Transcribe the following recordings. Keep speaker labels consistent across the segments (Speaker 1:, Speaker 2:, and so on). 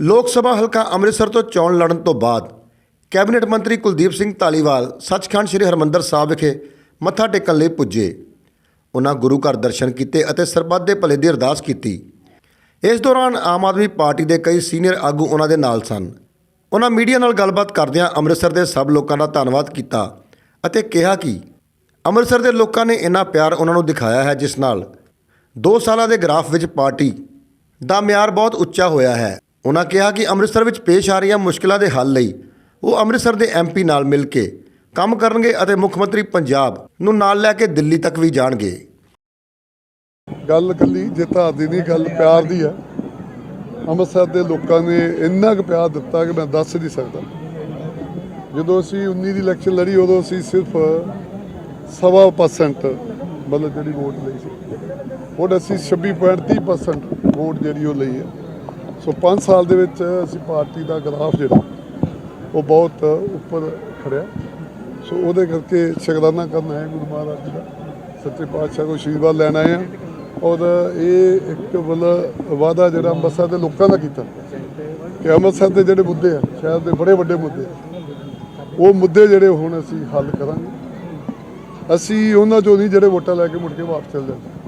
Speaker 1: ਲੋਕ ਸਭਾ ਹਲਕਾ ਅੰਮ੍ਰਿਤਸਰ ਤੋਂ ਚੋਣ ਲੜਨ ਤੋਂ ਬਾਅਦ ਕੈਬਨਿਟ ਮੰਤਰੀ ਕੁਲਦੀਪ ਸਿੰਘ ਧਾਲੀਵਾਲ ਸੱਚਖੰਡ ਸ੍ਰੀ ਹਰਮੰਦਰ ਸਾਹਿਬ ਵਿਖੇ ਮੱਥਾ ਟੇਕਣ ਲਈ ਪੁੱਜੇ। ਉਹਨਾਂ ਗੁਰੂ ਘਰ ਦਰਸ਼ਨ ਕੀਤੇ ਅਤੇ ਸਰਬੱਤ ਦੇ ਭਲੇ ਦੀ ਅਰਦਾਸ ਕੀਤੀ। ਇਸ ਦੌਰਾਨ ਆਮ ਆਦਮੀ ਪਾਰਟੀ ਦੇ ਕਈ ਸੀਨੀਅਰ ਆਗੂ ਉਹਨਾਂ ਦੇ ਨਾਲ ਸਨ। ਉਹਨਾਂ ਮੀਡੀਆ ਨਾਲ ਗੱਲਬਾਤ ਕਰਦਿਆਂ ਅੰਮ੍ਰਿਤਸਰ ਦੇ ਸਭ ਲੋਕਾਂ ਦਾ ਧੰਨਵਾਦ ਕੀਤਾ ਅਤੇ ਕਿਹਾ ਕਿ ਅੰਮ੍ਰਿਤਸਰ ਦੇ ਲੋਕਾਂ ਨੇ ਇੰਨਾ ਪਿਆਰ ਉਹਨਾਂ ਨੂੰ ਦਿਖਾਇਆ ਹੈ ਜਿਸ ਨਾਲ 2 ਸਾਲਾਂ ਦੇ ਗ੍ਰਾਫ ਵਿੱਚ ਪਾਰਟੀ ਦਾ ਮਿਆਰ ਬਹੁਤ ਉੱਚਾ ਹੋਇਆ ਹੈ। ਉਹਨਾਂ ਕਿਹਾ ਕਿ ਅੰਮ੍ਰਿਤਸਰ ਵਿੱਚ ਪੇਸ਼ ਆ ਰਹੀਆਂ ਮੁਸ਼ਕਲਾਂ ਦੇ ਹੱਲ ਲਈ ਉਹ ਅੰਮ੍ਰਿਤਸਰ ਦੇ ਐਮਪੀ ਨਾਲ ਮਿਲ ਕੇ ਕੰਮ ਕਰਨਗੇ ਅਤੇ ਮੁੱਖ ਮੰਤਰੀ ਪੰਜਾਬ ਨੂੰ ਨਾਲ ਲੈ ਕੇ ਦਿੱਲੀ ਤੱਕ ਵੀ ਜਾਣਗੇ।
Speaker 2: ਗੱਲ ਕੱਲੀ ਜਿੱਤਾ ਦੀ ਨਹੀਂ, ਗੱਲ ਪਿਆਰ ਦੀ ਹੈ। ਅੰਮ੍ਰਿਤਸਰ ਦੇ ਲੋਕਾਂ ਨੇ ਇੰਨਾ ਕੁ ਪਿਆਰ ਦਿੱਤਾ ਕਿ ਮੈਂ ਦੱਸ ਨਹੀਂ ਸਕਦਾ। ਜਦੋਂ ਅਸੀਂ 19 ਦੀ ਇਲੈਕਸ਼ਨ ਲੜੀ, ਉਦੋਂ ਅਸੀਂ ਸਿਰਫ ਸਵਾ ਪਰਸੈਂਟ ਮਤਲਬ ਜਿਹੜੀ ਵੋਟ ਲਈ ਸੀ। ਹੁਣ ਅਸੀਂ 26.30% ਵੋਟ ਜਿਹੜੀ ਉਹ ਲਈ ਹੈ। ਸੋ 5 ਸਾਲ ਦੇ ਵਿੱਚ ਅਸੀਂ ਪਾਰਟੀ ਦਾ ਗ੍ਰਾਫ ਜਿਹੜਾ, ਉਹ ਬਹੁਤ ਉੱਪਰ ਖੜਿਆ। ਸੋ ਉਹਦੇ ਕਰਕੇ ਸ਼ੁਕਰਾਨਾ ਕਰਨਾ ਹੈ ਗੁਰੂ ਮਹਾਰਾਜ ਜੀ ਦਾ। ਸੱਚੇ ਪਾਤਸ਼ਾਹ ਕੋਲ ਆਸ਼ੀਰਵਾਦ ਲੈਣ ਆਏ ਆ ਔਰ ਇਹ ਇੱਕ ਵੱਲ ਵਾਅਦਾ ਜਿਹੜਾ ਅੰਮ੍ਰਿਤਸਰ ਦੇ ਲੋਕਾਂ ਦਾ ਕੀਤਾ। ਕਿ ਅੰਮ੍ਰਿਤਸਰ ਦੇ ਜਿਹੜੇ ਮੁੱਦੇ ਆ, ਸ਼ਹਿਰ ਦੇ ਬੜੇ ਵੱਡੇ ਮੁੱਦੇ ਉਹ ਮੁੱਦੇ ਜਿਹੜੇ ਹੁਣ ਅਸੀਂ ਹੱਲ ਕਰਾਂਗੇ। ਅਸੀਂ ਉਹਨਾਂ ਚੋਂ ਨਹੀਂ ਜਿਹੜੇ ਵੋਟਾਂ ਲੈ ਕੇ ਮੁੜ ਕੇ ਵਾਪਸ ਚਲ ਜਾਂਦੇ।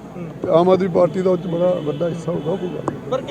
Speaker 2: ਆਮ ਆਦਮੀ ਪਾਰਟੀ ਦਾ ਉਹ 'ਚ ਬੜਾ ਵੱਡਾ ਹਿੱਸਾ ਹੋਊਗਾ ਉਹ ਕੋਈ ਗੱਲ ਨਹੀਂ।
Speaker 3: ਪਰ